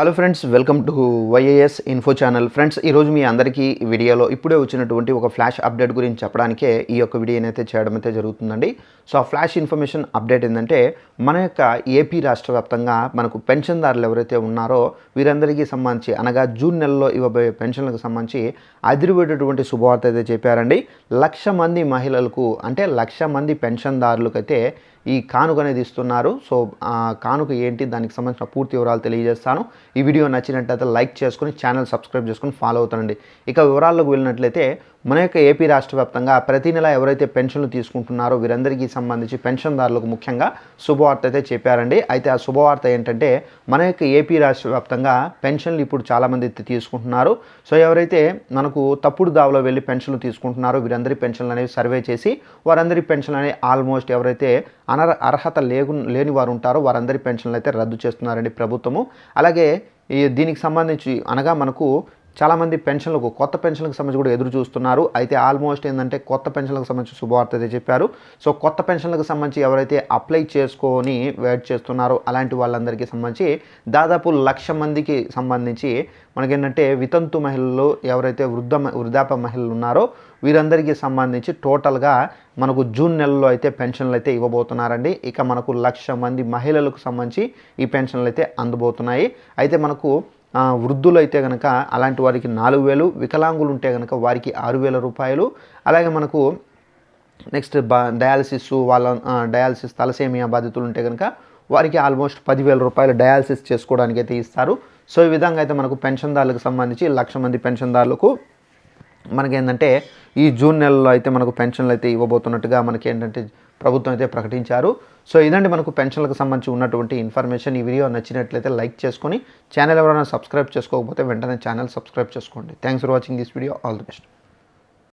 Hello friends welcome to YAS info channel friends ఈరోజు మీ అందరికీ వీడియోలో ఇప్పుడే వచ్చినటువంటి ఒక ఫ్లాష్ అప్డేట్ గురించి చెప్పడానికే ఈ యొక్క వీడియోని అయితే చేయడం అయితే జరుగుతుందండి. సో ఆ ఫ్లాష్ ఇన్ఫర్మేషన్ అప్డేట్ ఏంటంటే మన యొక్క ఏపీ రాష్ట్ర వ్యాప్తంగా మనకు పెన్షన్దారులు ఎవరైతే ఉన్నారో వీరందరికీ సంబంధించి అనగా జూన్ నెలలో ఇవ్వబోయే పెన్షన్లకు సంబంధించి అదిరిపోయేటటువంటి శుభవార్త అయితే చెప్పారండి. లక్ష మంది మహిళలకు అంటే లక్ష మంది పెన్షన్దారులకైతే ఈ కానుక అనేది ఇస్తున్నారు. సో ఆ కానుక ఏంటి దానికి సంబంధించిన పూర్తి వివరాలు తెలియజేస్తాను. ఈ వీడియో నచ్చినట్లయితే లైక్ చేసుకుని ఛానల్ సబ్స్క్రైబ్ చేసుకుని ఫాలో అవుతానండి ఇక వివరాల్లోకి వెళ్ళినట్లయితే మన యొక్క ఏపీ రాష్ట్ర వ్యాప్తంగా ప్రతి నెల ఎవరైతే పెన్షన్లు తీసుకుంటున్నారో వీరందరికీ సంబంధించి పెన్షన్దారులకు ముఖ్యంగా శుభవార్త అయితే చెప్పారండి. అయితే ఆ శుభవార్త ఏంటంటే మన యొక్క ఏపీ రాష్ట్ర వ్యాప్తంగా పెన్షన్లు ఇప్పుడు చాలామంది అయితే తీసుకుంటున్నారు. సో ఎవరైతే మనకు తప్పుడు దావలో వెళ్ళి పెన్షన్లు తీసుకుంటున్నారో వీరందరి పెన్షన్లు అనేవి సర్వే చేసి వారందరి పెన్షన్లు అనేవి ఆల్మోస్ట్ ఎవరైతే అనర్ అర్హత లేకు లేని వారు ఉంటారో వారందరి పెన్షన్లు అయితే రద్దు చేస్తున్నారండి ప్రభుత్వము. అలాగే ఈ దీనికి సంబంధించి అనగా మనకు చాలామంది పెన్షన్లకు కొత్త పెన్షన్లకు సంబంధించి కూడా ఎదురు చూస్తున్నారు. అయితే ఆల్మోస్ట్ ఏంటంటే కొత్త పెన్షన్లకు సంబంధించి శుభవార్త అయితే చెప్పారు. సో కొత్త పెన్షన్లకు సంబంధించి ఎవరైతే అప్లై చేసుకొని వెయిట్ చేస్తున్నారో అలాంటి వాళ్ళందరికీ సంబంధించి దాదాపు లక్ష మందికి సంబంధించి మనకేంటంటే వితంతు మహిళలు ఎవరైతే వృద్ధ వృద్ధాప మహిళలు ఉన్నారో వీరందరికీ సంబంధించి టోటల్గా మనకు జూన్ నెలలో అయితే పెన్షన్లు అయితే ఇవ్వబోతున్నారండి. ఇక మనకు లక్ష మంది మహిళలకు సంబంధించి ఈ పెన్షన్లు అయితే అందబోతున్నాయి. అయితే మనకు వృద్ధులు అయితే కనుక అలాంటి వారికి నాలుగు వేలు వికలాంగులు ఉంటే కనుక వారికి ఆరు వేల రూపాయలు. అలాగే మనకు నెక్స్ట్ బా డయాలసిస్ వాళ్ళ డయాలసిస్ తలసేమియా బాధితులు ఉంటే కనుక వారికి ఆల్మోస్ట్ పదివేల రూపాయలు డయాలసిస్ చేసుకోవడానికి అయితే ఇస్తారు. సో ఈ విధంగా అయితే మనకు పెన్షన్దారులకు సంబంధించి లక్ష మంది పెన్షన్దారులకు మనకేంటంటే ఈ జూన్ నెలలో అయితే మనకు పెన్షన్లు అయితే ఇవ్వబోతున్నట్టుగా మనకి ఏంటంటే ప్రభుత్వం అయితే ప్రకటించారు. సో ఇదండి మనకు పెన్షన్లకు సంబంధించి ఉన్నటువంటి ఇన్ఫర్మేషన్. ఈ వీడియో నచ్చినట్లయితే లైక్ చేసుకొని ఛానల్ ఎవరైనా సబ్స్క్రైబ్ చేసుకోకపోతే వెంటనే ఛానల్ సబ్స్క్రైబ్ చేసుకోండి. Thanks for watching this video. All the best.